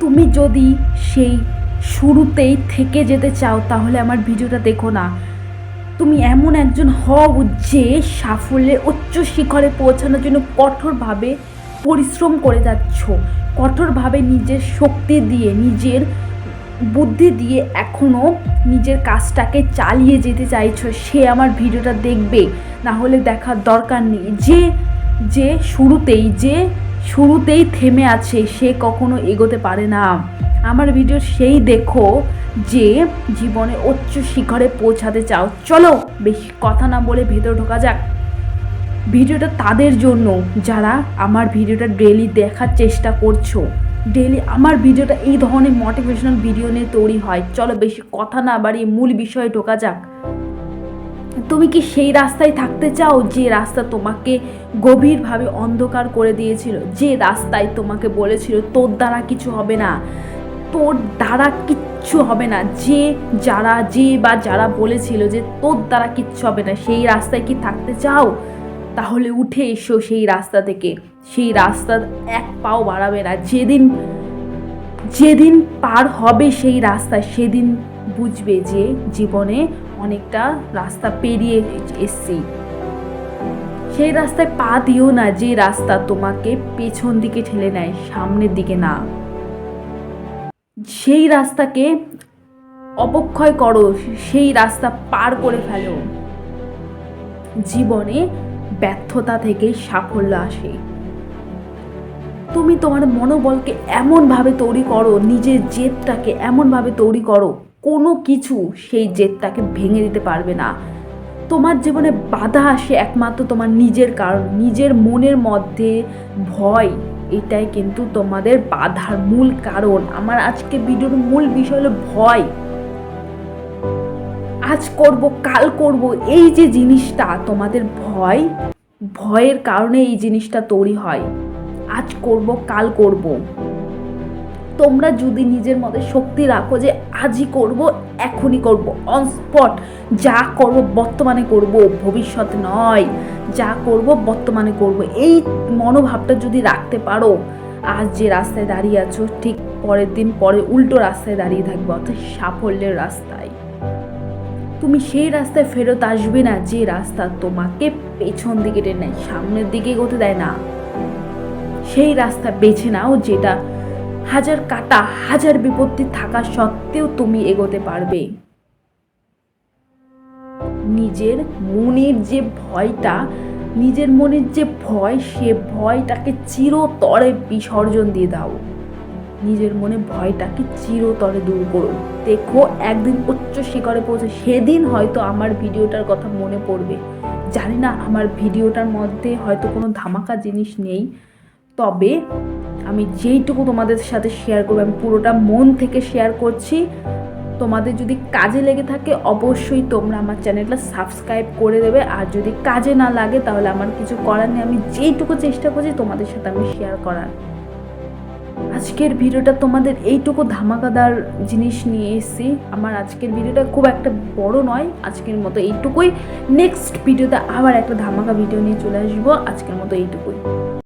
তুমি যদি সেই শুরুতেই থেকে যেতে চাও, তাহলে আমার ভিডিওটা দেখো না। তুমি এমন একজন হও যে সাফল্যের উচ্চ শিখরে পৌঁছানোর জন্য কঠোরভাবে পরিশ্রম করে যাচ্ছ। কঠোরভাবে নিজের শক্তি দিয়ে, নিজের বুদ্ধি দিয়ে এখনও নিজের কাজটাকে চালিয়ে যেতে চাইছো, সে আমার ভিডিওটা দেখবে। না হলে দেখার দরকার নেই। যে যে শুরুতেই, যে শুরুতেই থেমে আছে, সে কখনো এগোতে পারে না। আমার ভিডিও সেই দেখো যে জীবনে উচ্চ শিখরে পৌঁছাতে চাও। চলো বেশি কথা না বলে ভেতর ঢোকা যাক। ভিডিওটা তাদের জন্য, যারা আমার ভিডিওটা ডেলি দেখার চেষ্টা করছ। ডেলি আমার ভিডিওটা এই ধরনের মোটিভেশনাল ভিডিও নিয়ে তৈরি হয়। চলো বেশি কথা না বাড়িয়ে মূল বিষয়ে ঢোকা যাক। তুমি কি সেই রাস্তায় থাকতে চাও যে রাস্তা তোমাকে গভীরভাবে অন্ধকার করে দিয়েছিল? যে রাস্তায় তোমাকে বলেছিল, তোর দ্বারা কিছু হবে না। তোর দ্বারা কিচ্ছু হবে না। যে, যারা, যে বা যারা বলেছিল যে, তোর দ্বারা কিচ্ছু হবে না, সেই রাস্তায় কি থাকতে চাও? তাহলে উঠে এসো সেই রাস্তা থেকে। সেই রাস্তা এক পাও বাড়াবে না। যেদিন যেদিন পার হবে সেই রাস্তা, সেদিন বুঝবে যে জীবনে অনেকটা রাস্তা পেরিয়ে এসছি। সেই রাস্তায় পা দিও না যে রাস্তা তোমাকে পেছন দিকে ঠেলে নেয়, সামনের দিকে না। সেই রাস্তাকে অবক্ষয় করো, সেই রাস্তা পার করে ফেলো। জীবনে ব্যর্থতা থেকে সাফল্য আসে। তুমি তোমার মনোবলকে এমনভাবে তৈরি করো, নিজের জেদটাকে এমনভাবে তৈরি করো কোনো কিছু সেই জেদটাকে ভেঙে দিতে পারবে না। তোমার জীবনে বাধা আসে একমাত্র তোমার নিজের কারণ, নিজের মনের মধ্যে ভয়, এটাই কিন্তু তোমাদের বাধার মূল কারণ। আমার আজকে ভিডিওর মূল বিষয় হলো ভয়। আজ করব, কাল করব, এই যে জিনিসটা তোমাদের ভয়, ভয়ের কারণে এই জিনিসটা তৈরি হয়। আজ করব, কাল করব। তোমরা যদি নিজের মধ্যে শক্তি রাখো যে আজই করব, এখনই করব। অন স্পট যা করব বর্তমানে করব, ভবিষ্যৎ নয়। যা করব বর্তমানে করব। এই মনোভাবটা যদি রাখতে পারো, আজ যে রাস্তায় দাঁড়িয়ে আছো, ঠিক পরের দিন পরে উল্টো রাস্তায় দাঁড়িয়ে থাকবে অর্থাৎ সাফল্যের রাস্তায়। তুমি সেই রাস্তায় ফেরত আসবে না, যে রাস্তা তোমাকে পেছন দিকে টেনে সামনের দিকে এগোতে দেয় না। সেই রাস্তা বেছে নাও, যেটা হাজার কাটা, হাজার বিপত্তি থাকা সত্ত্বেও তুমি এগোতে পারবে। নিজের মনের যে ভয়টা, নিজের মনের যে ভয়, সে ভয়টাকে চিরতরে বিসর্জন দিয়ে দাও। নিজের মনে ভয়টাকে চিরতরে দূর করো। দেখো, একদিন উচ্চ শিখরে পৌঁছে, সেদিন হয়তো আমার ভিডিওটার কথা মনে পড়বে। জানি না, আমার ভিডিওটার মধ্যে হয়তো কোনো ধামাকা জিনিস নেই। তবে আমি যেইটুকু তোমাদের সাথে শেয়ার করব, আমি পুরোটা মন থেকে শেয়ার করছি। তোমাদের যদি কাজে লেগে থাকে, অবশ্যই তোমরা আমার চ্যানেলটা সাবস্ক্রাইব করে দেবে। আর যদি কাজে না লাগে, তাহলে আমার কিছু করার নেই। আমি যেইটুকু চেষ্টা করছি, তোমাদের সাথে আমি শেয়ার করার। আজকের ভিডিওটা তোমাদের এইটুকু ধামাকাদার জিনিস নিয়ে এসেছি। আমার আজকের ভিডিওটা খুব একটা বড় নয়। আজকের মতো এইটুকুই। নেক্সট ভিডিওতে আবার একটা ধামাকা ভিডিও নিয়ে চলে আসব। আজকের মতো এইটুকুই।